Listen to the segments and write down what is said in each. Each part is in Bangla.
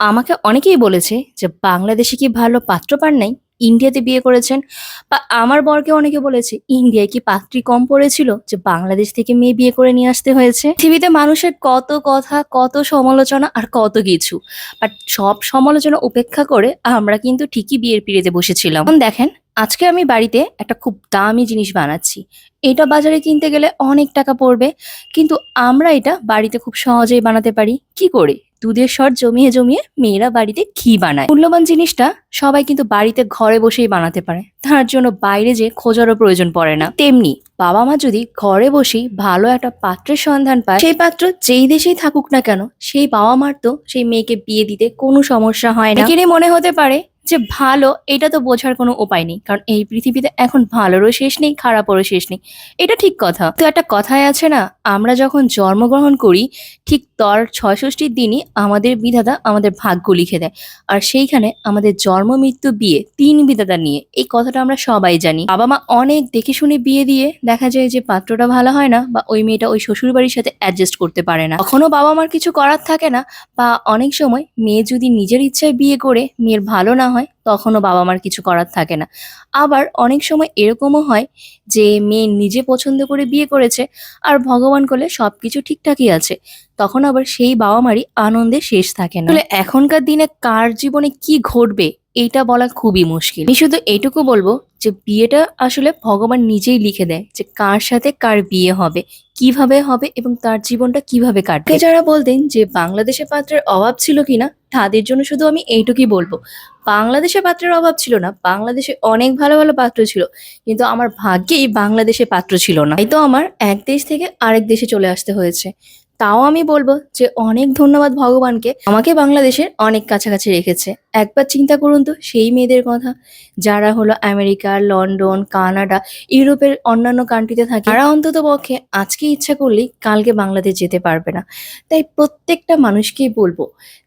আমাকে অনেকেই বলেছে যে বাংলাদেশে কি ভালো পাত্র পান নাই? ইন্ডিয়াতে বিয়ে করেছেন? বা আমার বরকে অনেকে বলেছে, ইন্ডিয়ায় কি পাত্রী কম পড়েছিল যে বাংলাদেশ থেকে মেয়ে বিয়ে করে নিয়ে আসতে হয়েছে? পৃথিবীতে মানুষের কত কথা, কত সমালোচনা আর কত কিছু। বাট সব সমালোচনা উপেক্ষা করে আমরা কিন্তু ঠিকই বিয়ের পিড়িতে বসেছিলাম। দেখেন আজকে আমি বাড়িতে একটা খুব দামি জিনিস বানাচ্ছি। এটা বাজারে কিনতে গেলে অনেক টাকা পড়বে, কিন্তু আমরা এটা বাড়িতে খুব সহজেই বানাতে পারি। কি করে? দুধের স্বর জমিয়ে জমিয়ে মেয়েরা বাড়িতে ঘি বানায়। মূল্যবান জিনিসটা সবাই কিন্তু বাড়িতে ঘরে বসেই বানাতে পারে। তার জন্য বাইরে যে খোঁজারও প্রয়োজন পড়ে না। তেমনি বাবা মা যদি ঘরে বসেই ভালো একটা পাত্রের সন্ধান পায়, সেই পাত্র যেই দেশেই থাকুক না কেন, সেই বাবা মার তো সেই মেয়েকে বিয়ে দিতে কোনো সমস্যা হয় না। মনে হতে পারে যে ভালো, এটা তো বোঝার কোনো উপায় নেই। কারণ এই পৃথিবীতে এখন ভালোরও শেষ নেই, খারাপেরও শেষ নেই। এটা ঠিক কথা। তো একটা কথাই আছে না আমরা যখন জন্মগ্রহণ করি, ঠিক তার ছয়ষষ্ঠীর দিনই আমাদের বিধাতা আমাদের ভাগ্য লিখে দেয়। আর সেইখানে আমাদের জন্ম, মৃত্যু, বিয়ে তিন বিধাতা নিয়ে। এই কথাটা আমরা সবাই জানি। বাবা মা অনেক দেখে শুনে বিয়ে দিয়ে দেখা যায় যে পাত্রটা ভালো হয় না বা ওই মেয়েটা ওই শ্বশুর বাড়ির সাথে অ্যাডজাস্ট করতে পারে না। কখনো বাবা মার কিছু করার থাকে না বা অনেক সময় মেয়ে যদি নিজের ইচ্ছায় বিয়ে করে, মেয়ের ভালো না হয় তখনও বাবা মার কিছু করার থাকে না। আবার অনেক সময় এরকমও হয় যে মেয়ে নিজে পছন্দ করে বিয়ে করেছে আর ভগবান করলে সবকিছু ঠিকঠাকই আছে, তখন আবার সেই বাবা মারই আনন্দে শেষ থাকে না। আসলে এখনকার দিনে কার জীবনে কি ঘটবে এইটা বলা খুবই মুশকিল। আমি শুধু এইটুকু বলব যে বিয়েটা আসলে ভগবান নিজেই লিখে দেয় যে কার সাথে কার বিয়ে হবে, কীভাবে হবে এবং তার জীবনটা কীভাবে কাটবে। যারা বলতেন যে বাংলাদেশে পাত্রের অভাব ছিল কিনা, তাদের জন্য শুধু আমি এইটুকুই বলব বাংলাদেশে পাত্রের অভাব ছিল না। বাংলাদেশে অনেক ভালো ভালো পাত্র ছিল, কিন্তু আমার ভাগ্যেই বাংলাদেশে পাত্র ছিল না। তাই তো আমার এক দেশ থেকে আরেক দেশে চলে আসতে হয়েছে। তাও আমি বলব যে অনেক ধন্যবাদ ভগবানকে, আমাকে বাংলাদেশের অনেক কাছাকাছি রেখেছে। একবার চিন্তা করুন তো, সেই মেয়েদের কথা। যারা হলো আমেরিকা, লন্ডন, কানাডা, ইউরোপের অন্যান্য কান্ট্রিতে থাকে, তারা অন্তত পক্ষে আজকে ইচ্ছা করলেই কালকে বাংলাদেশ যেতে পারবে না। তাই প্রত্যেকটা মানুষকেই বলব,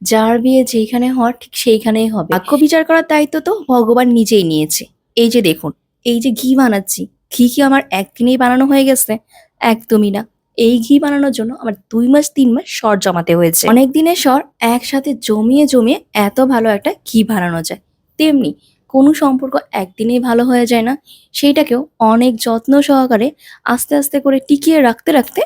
যার বিয়ে যেইখানে হওয়ার ঠিক সেইখানেই হবে। বাক্য বিচার করার দায়িত্ব তো ভগবান নিজেই নিয়েছে। এই যে দেখুন, এই যে ঘি বানাচ্ছি, ঘি কি আমার একদিনেই বানানো হয়ে গেছে? একদমই না। এই ঘি বানানোর জন্য আমার দুই মাস, তিন মাস সর জমাতে হয়েছে। অনেক দিনের সর একসাথে জমিয়ে জমিয়ে এত ভালো একটা ঘি বানানো যায়। তেমনি কোনো সম্পর্ক একদিনেই ভালো হয়ে যায় না। সেইটাকেও অনেক যত্ন সহকারে আস্তে আস্তে করে টিকিয়ে রাখতে রাখতে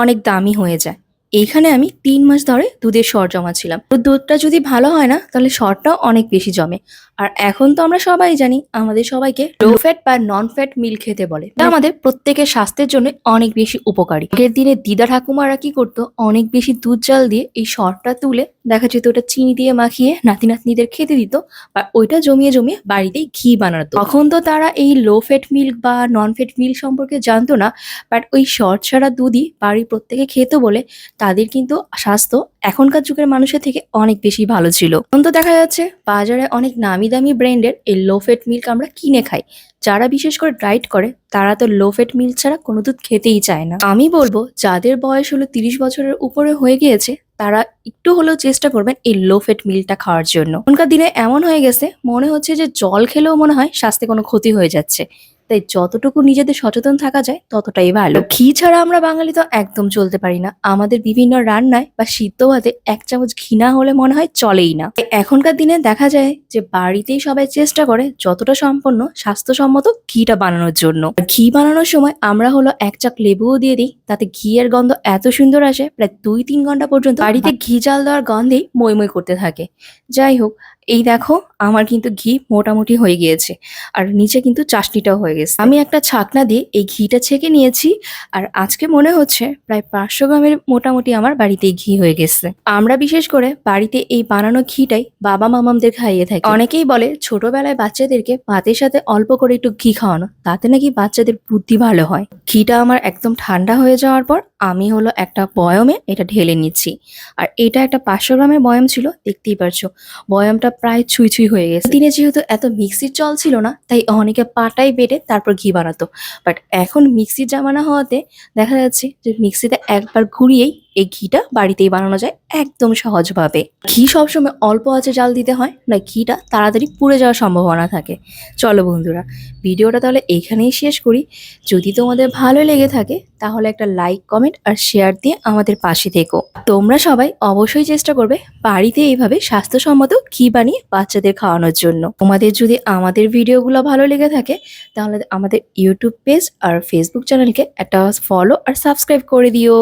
অনেক দামি হয়ে যায়। এইখানে আমি তিন মাস ধরে দুধের সর জমাচ্ছিলাম তো দুধটা যদি ভালো হয় না, তাহলে সরটাও অনেক বেশি জমে। আর এখন তো আমরা সবাই জানি আমাদের সবাইকে লো ফ্যাট বা নন ফ্যাট মিল খেতে বলে। এটা আমাদের প্রত্যেকের স্বাস্থ্যের জন্য অনেক বেশি উপকারী। আগের দিনে দিদা ঠাকুমারা কি করতো? অনেক বেশি দুধ জাল দিয়ে এই সরটা তুলে দেখা যেত ওটা চিনি দিয়ে মাখিয়ে নাতি নাতনিদের খেতে দিত আর ওইটা জমিয়ে জমিয়ে বাড়িতেই ঘি বানাতো। তখন তো তারা এই লো ফ্যাট মিল্ক বা নন ফ্যাট মিল্ক সম্পর্কে জানতো না বাট ওই সর ছাড়া দুধই বাড়ির প্রত্যেকে খেত বলে তাদের কিন্তু স্বাস্থ্য এখনকার যুগের মানুষের থেকে অনেক বেশি ভালো ছিল। এখন তো দেখা যাচ্ছে বাজারে অনেক নামি দামি ব্র্যান্ডের এই লো ফ্যাট মিল্ক আমরা কিনে খাই। যারা বিশেষ করে ডায়েট করে, তারা তো লো ফ্যাট মিল্ক ছাড়া কোনো দুধ খেতেই চায় না। আমি বলব, যাদের বয়স হলো তিরিশ বছরের উপরে হয়ে গিয়েছে, তারা একটু হলেও চেষ্টা করবেন এই লো ফ্যাট মিল্কটা খাওয়ার জন্য। এখনকার দিনে এমন হয়ে গেছে, মনে হচ্ছে যে জল খেলেও মনে হয় স্বাস্থ্যে কোনো ক্ষতি হয়ে যাচ্ছে। তাই যতটুকু নিজেদের সচেতন থাকা যায়, ততটাই ভালো। ঘি ছাড়া আমরা বাঙালি তো একদম চলতে পারি না। আমাদের বিভিন্ন রান্নায় বা সিদ্ধ ভাতে এক চামচ ঘি না হলে মনে হয় চলেই না। এখনকার দিনে দেখা যায় যে বাড়িতেই সবাই চেষ্টা করে যতটা সম্পন্ন, স্বাস্থ্যসম্মত ঘিটা বানানোর জন্য। ঘি বানানোর সময় আমরা হলো এক চাক লেবুও দিয়ে দিই, তাতে ঘিয়ের গন্ধ এত সুন্দর আসে, প্রায় দুই তিন ঘণ্টা পর্যন্ত বাড়িতে ঘি জাল দেওয়ার গন্ধেই মই করতে থাকে। যাই হোক, এই দেখো আমার কিন্তু ঘি মোটামুটি হয়ে গিয়েছে, আর নিচে কিন্তু চাশনিটাও হয়ে গেছে। আমি একটা ছাকনা দিয়ে এই ঘিটা ছেঁকে নিয়েছি, আর আজকে মনে হচ্ছে প্রায় পাঁচশো গ্রামের মোটামুটি আমার বাড়িতেই ঘি হয়ে গেছে। আমরা বিশেষ করে বাড়িতে এই বানানো ঘিটাই বাবা মামামদের খাইয়ে থাকি। অনেকেই বলে, ছোটবেলায় বাচ্চাদেরকে ভাতের সাথে অল্প করে একটু ঘি খাওয়ানো, তাতে নাকি বাচ্চাদের বুদ্ধি ভালো হয়। ঘিটা আমার একদম ঠান্ডা হয়ে যাওয়ার পর আমি হলো একটা বয়মে এটা ঢেলে নিচ্ছি। আর এটা একটা পাঁচশো গ্রামের বয়ম ছিল, দেখতেই পারছ। বয়ামটা প্রায় ছুঁই ছুঁই হয়ে গেছে। দিনে যেহেতু এত মিক্সির চল ছিল না, তাই অনেকে পাটাই বেটে তারপর ঘি বানাতো। বাট এখন মিক্সির জামানা হওয়াতে দেখা যাচ্ছে যে মিক্সিতে একবার ঘুরিয়েই এই ঘিটা বাড়িতেই বানানো যায় একদম সহজভাবে। ঘি সবসময় অল্প আছে জাল দিতে হয় না ঘিটা তাড়াতাড়ি পুড়ে যাওয়ার সম্ভাবনা থাকে। চলো বন্ধুরা, ভিডিওটা তাহলে এখানেই শেষ করি। যদি তোমাদের ভালো লেগে থাকে, তাহলে একটা লাইক কমেন্ট আর শেয়ার দিয়ে আমাদের পাশে থেকো। তোমরা সবাই অবশ্যই চেষ্টা করবে বাড়িতে এইভাবে স্বাস্থ্যসম্মত ঘি বানিয়ে বাচ্চাদের খাওয়ানোর জন্য। তোমাদের যদি আমাদের ভিডিওগুলো ভালো লেগে থাকে, তাহলে আমাদের ইউটিউব পেজ আর ফেসবুক চ্যানেলকে একটা ফলো আর সাবস্ক্রাইব করে দিও।